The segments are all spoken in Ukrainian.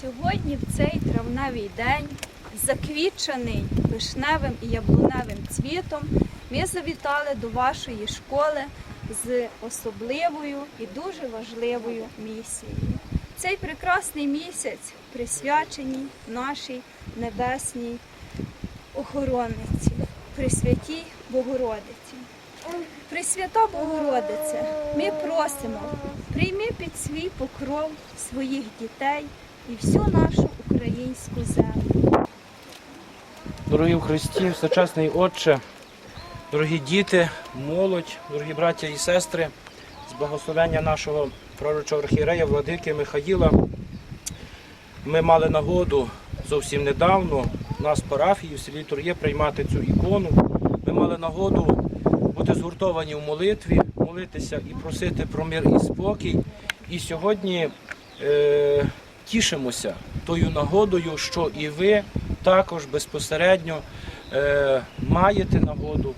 Сьогодні в цей травневий день, заквічений вишневим і яблуневим цвітом, ми завітали до вашої школи з особливою і дуже важливою місією. Цей прекрасний місяць присвячений нашій небесній охоронниці, Пресвятій Богородиці. Пресвята Богородице, ми просимо, прийми під свій покров своїх дітей і всю нашу українську землю. Дорогі в Христі, всечесний Отче, дорогі діти, молодь, дорогі браття і сестри, з благословення нашого пророчого архієрея Владики Михаїла, ми мали нагоду зовсім недавно у нас парафії в селі Тур'є приймати цю ікону. Ми мали нагоду бути згуртовані в молитві, молитися і просити про мир і спокій. І сьогодні е, тішимося тою нагодою, що і ви також безпосередньо е, маєте нагоду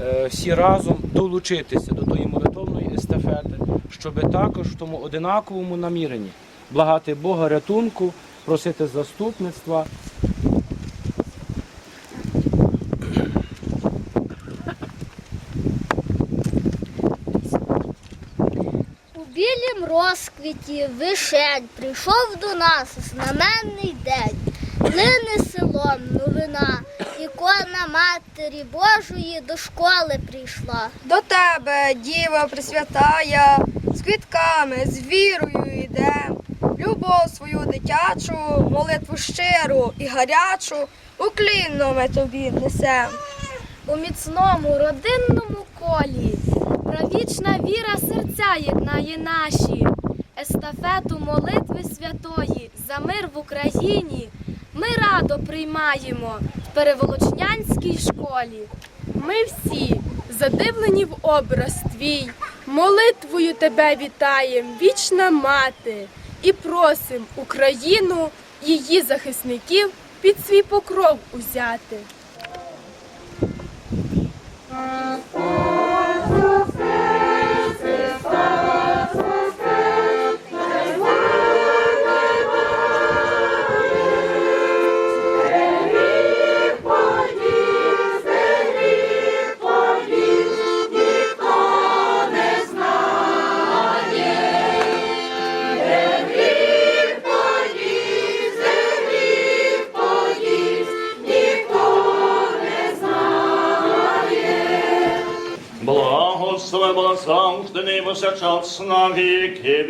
е, всі разом долучитися до тої молитовної естафети, щоб також в тому одинаковому наміренні благати Бога рятунку, просити заступництва. У білім розквіті вишень прийшов до нас знаменний день. Лине селом новина, ікона Матері Божої до школи прийшла. До тебе, Діва Пресвятая, з квітками, з вірою йдем. Любов свою дитячу, молитву щиру і гарячу, уклінно ми тобі несем. У міцному родинному колі правічна віра серця єднає наші, естафету молитви святої за мир в Україні ми радо приймаємо в переволочнянській школі. Ми всі задивлені в образ твій, молитвою тебе вітаєм, вічна мати, і просим Україну, її захисників під свій покров узяти. Небося час на віки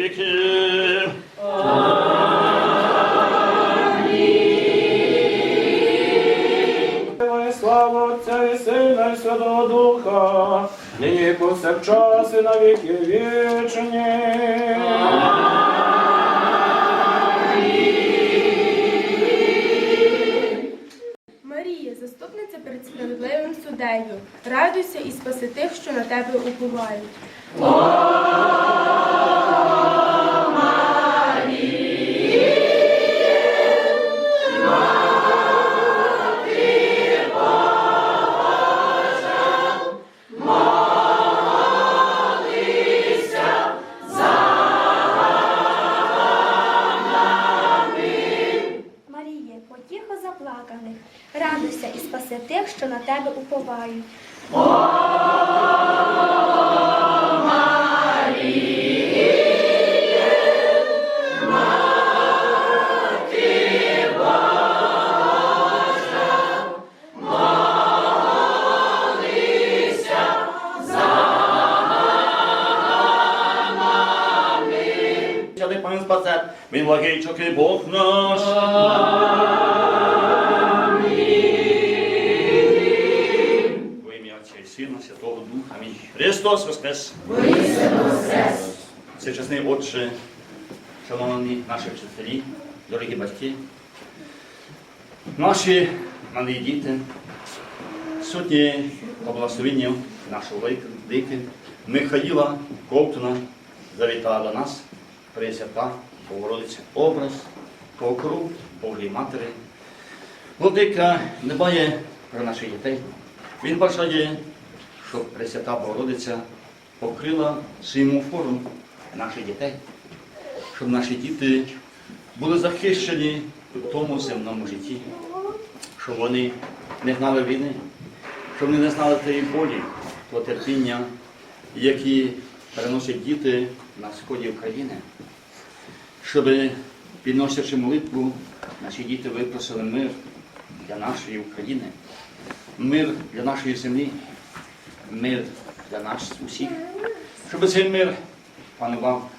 і слава Отця і Сина і Святого Духа, нині повсякчас і на віки вічні. Справедливим судею. радуйся і спаси тих, що на тебе уповають. Тебе Пан спасе, він благий чоки Бог наш. Христос Воскрес! Воскрес! Всечесний Отче, шановні наші вчителі, дорогі батьки, наші малі діти, сьогодні по нашого владики Михаїла Ковтуна завітала до нас Пресвята Богородиця образ, покров Божої Матері. Владика дбає про наших дітей. Він бажає, щоб Пресвята Богородиця покрила своїм форму наших дітей, щоб наші діти були захищені в тому земному житті, що вони не знали війни, що вони не знали тієї болі, того терпіння, які переносять діти на сході України, щоб, підносячи молитву, наші діти випросили мир для нашої України, мир для нашої землі, мир для нас усіх, щоб цей мир панував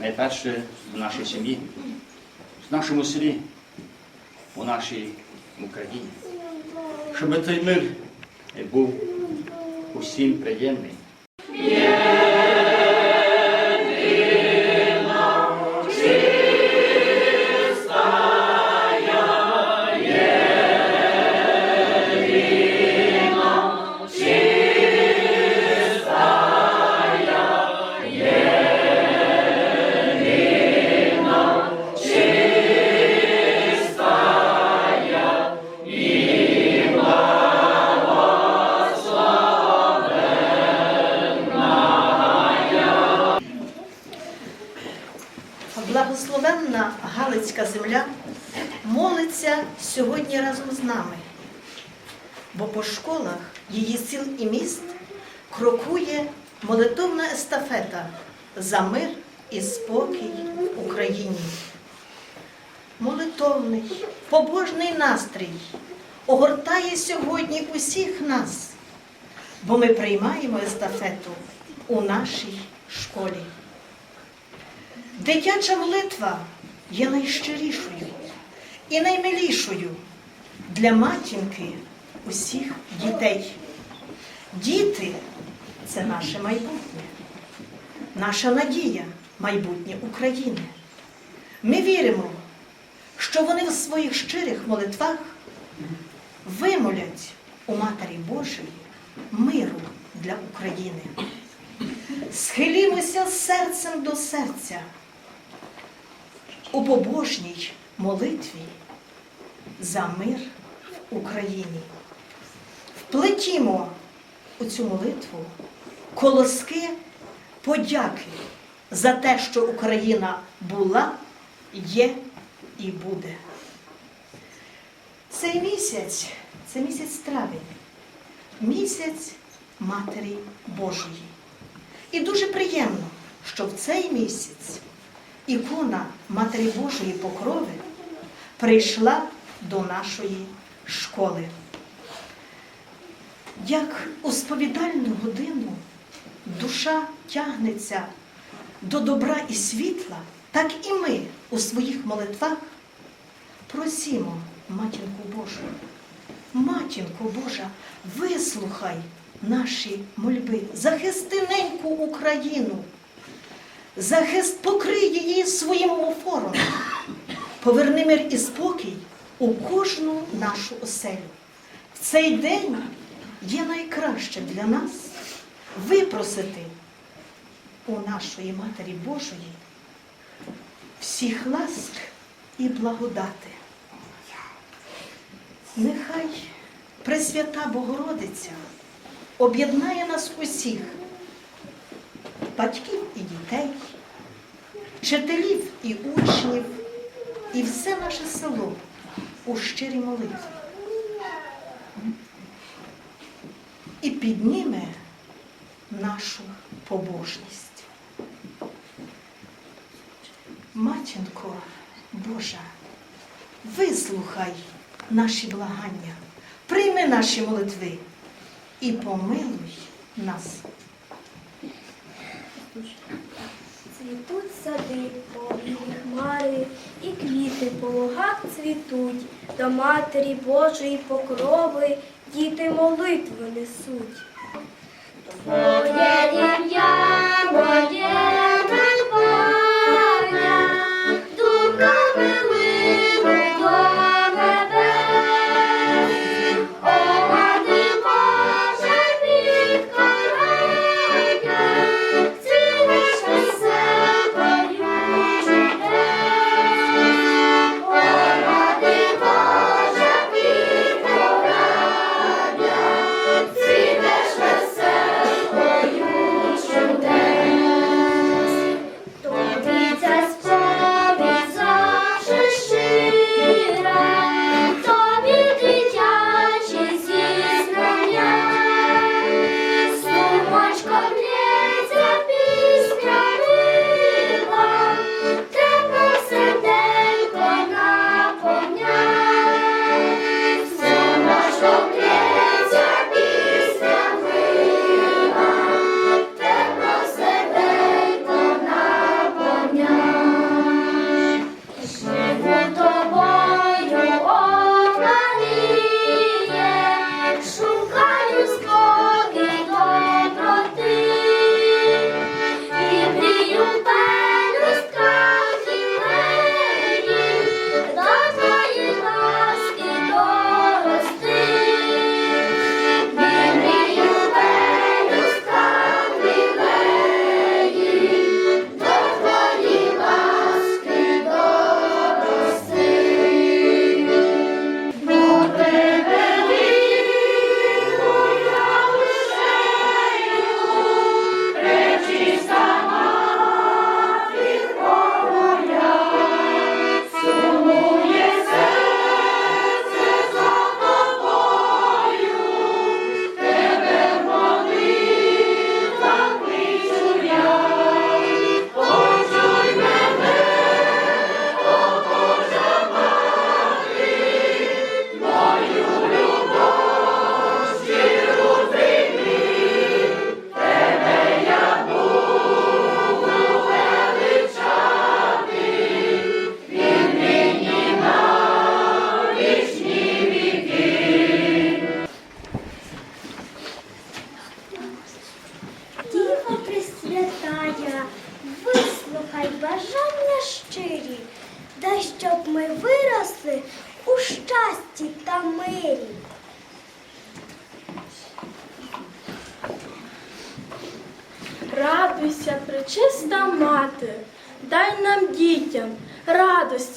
найперше в нашій сім'ї, в нашому селі, у нашій Україні, щоб цей мир був усім приємний. Сіл і міст крокує молитовна естафета за мир і спокій в Україні. Молитовний, побожний настрій огортає сьогодні усіх нас, бо ми приймаємо естафету у нашій школі. Дитяча молитва є найщирішою і наймилішою для матінки усіх дітей. Діти це наше майбутнє, наша надія, майбутнє України. Ми віримо, що вони в своїх щирих молитвах вимолять у Матері Божої миру для України. Схилімося серцем до серця у побожній молитві за мир в Україні. Вплетімо у цю молитву колоски подяки за те, що Україна була, є і буде. Цей місяць це місяць травень, місяць Матері Божої. І дуже приємно, що в цей місяць ікона Матері Божої Покрови прийшла до нашої школи. Як у сповідальну годину душа тягнеться до добра і світла, так і ми у своїх молитвах просімо Матінку Божу. Матінко Божа, вислухай наші мольби, захисти неньку Україну, захист покрий її своїм омофором, поверни мир і спокій у кожну нашу оселю. В цей день є найкраще для нас випросити у нашої Матері Божої всіх ласк і благодати. Нехай Пресвята Богородиця об'єднає нас усіх, батьків і дітей, вчителів і учнів, і все наше село у щирій молитві. І підніме нашу побожність. Матінко Божа, вислухай наші благання, прийми наші молитви і помилуй нас. Цвітуть сади, білі хмари, і квіти по лугах цвітуть, до Матері Божої покрови діти молитви несуть. Твоє ім'я, моє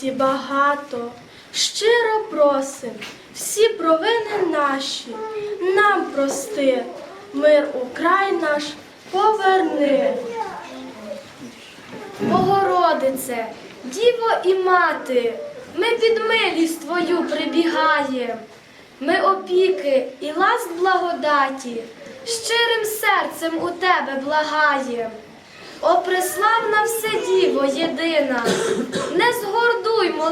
радості багато. Щиро просим, всі провини наші, нам прости, мир у край наш поверни. Богородице, Діво і мати, ми під милість Твою прибігаєм. Ми опіки і ласк благодаті, щирим серцем у тебе благаєм. О, преславна все діво єдина, не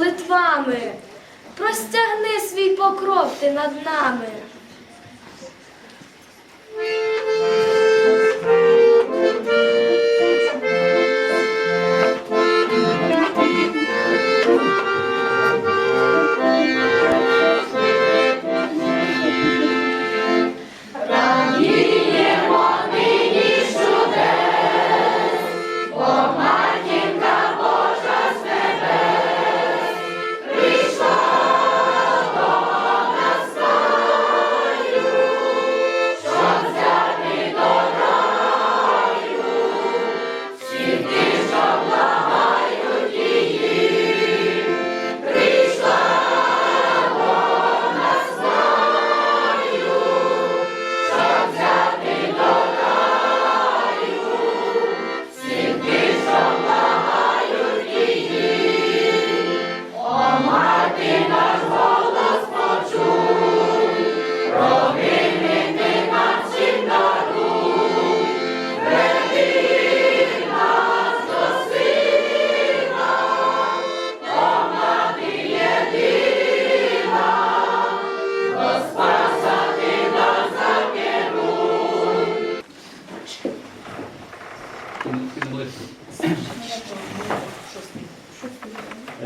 молитвами, простягни свій покров ти над нами.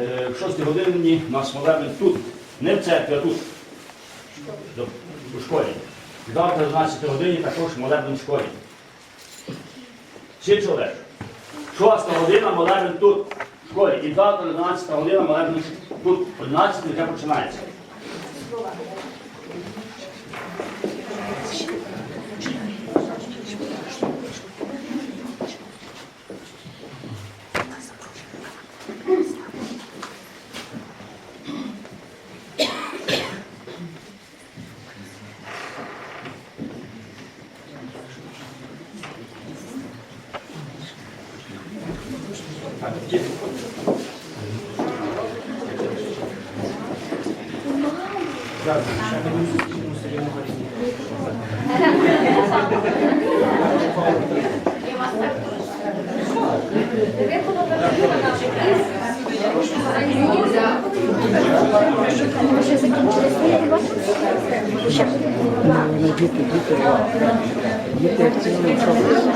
В 6 годині у нас молебень тут, не в церкві, а тут, у школі. Завтра о 12 годині також молебень в школі. Всі чоловік. 6 година молебень тут, в школі. І завтра о 12 година молебень тут, о 12 вже починається. Діти, діти, діти активно вчилися.